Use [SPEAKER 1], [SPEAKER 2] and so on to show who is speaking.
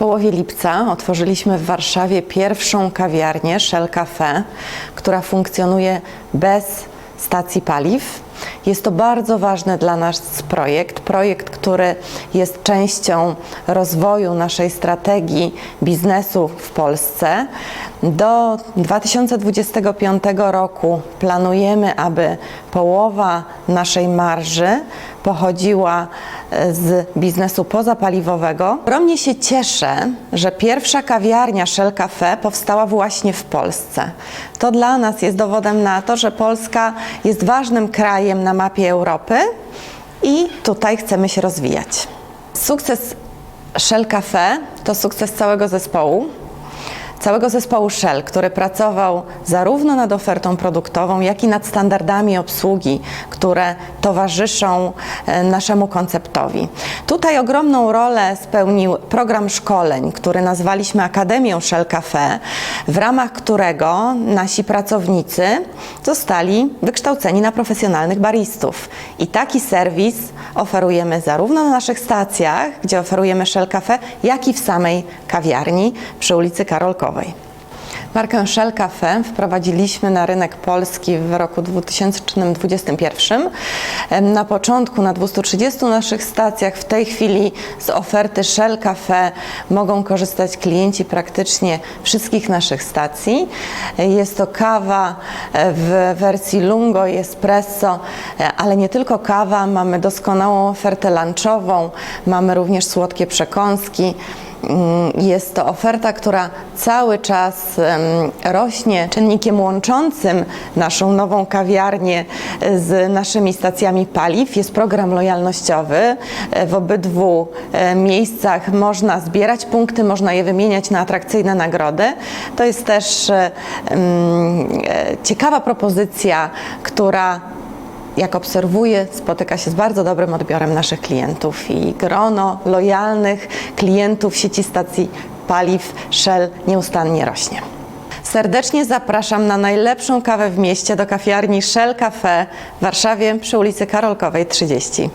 [SPEAKER 1] połowie lipca otworzyliśmy w Warszawie pierwszą kawiarnię Shell Cafe, która funkcjonuje bez stacji paliw. Jest to bardzo ważny dla nas projekt, projekt, który jest częścią rozwoju naszej strategii biznesu w Polsce. Do 2025 roku planujemy, aby połowa naszej marży pochodziła e, z biznesu pozapaliwowego. Ogromnie się cieszę, że pierwsza kawiarnia Shell Cafe powstała właśnie w Polsce. To dla nas jest dowodem na to, że Polska jest ważnym krajem na mapie Europy i tutaj chcemy się rozwijać. Sukces Shell Cafe to sukces całego zespołu całego zespołu Shell, który pracował zarówno nad ofertą produktową, jak i nad standardami obsługi, które towarzyszą e, naszemu konceptowi. Tutaj ogromną rolę spełnił program szkoleń, który nazwaliśmy Akademią Shell Cafe, w ramach którego nasi pracownicy zostali wykształceni na profesjonalnych baristów. I taki serwis oferujemy zarówno na naszych stacjach, gdzie oferujemy Shell Cafe, jak i w samej kawiarni przy ulicy Karolkowej. Markę Shell Cafe wprowadziliśmy na rynek polski w roku 2021. Em, Na początku na 230 naszych stacjach, w tej chwili z oferty Shell Cafe mogą korzystać klienci praktycznie wszystkich naszych stacji. Jest to kawa e, w wersji lungo i espresso, e, ale nie tylko kawa, mamy doskonałą ofertę lunchową, mamy również słodkie przekąski. Mm, Jest to oferta, która cały czas rośnie. Czynnikiem łączącym naszą nową kawiarnię e, z naszymi stacjami paliw jest program lojalnościowy. E, W obydwu e, miejscach można zbierać punkty, można je wymieniać na atrakcyjne nagrody. To jest też e, ciekawa propozycja, która jak obserwuję, spotyka się z bardzo dobrym odbiorem naszych klientów i grono lojalnych klientów sieci stacji paliw Shell nieustannie rośnie. Serdecznie zapraszam na najlepszą kawę w mieście do kawiarni Shell Cafe w Warszawie przy ulicy Karolkowej 30.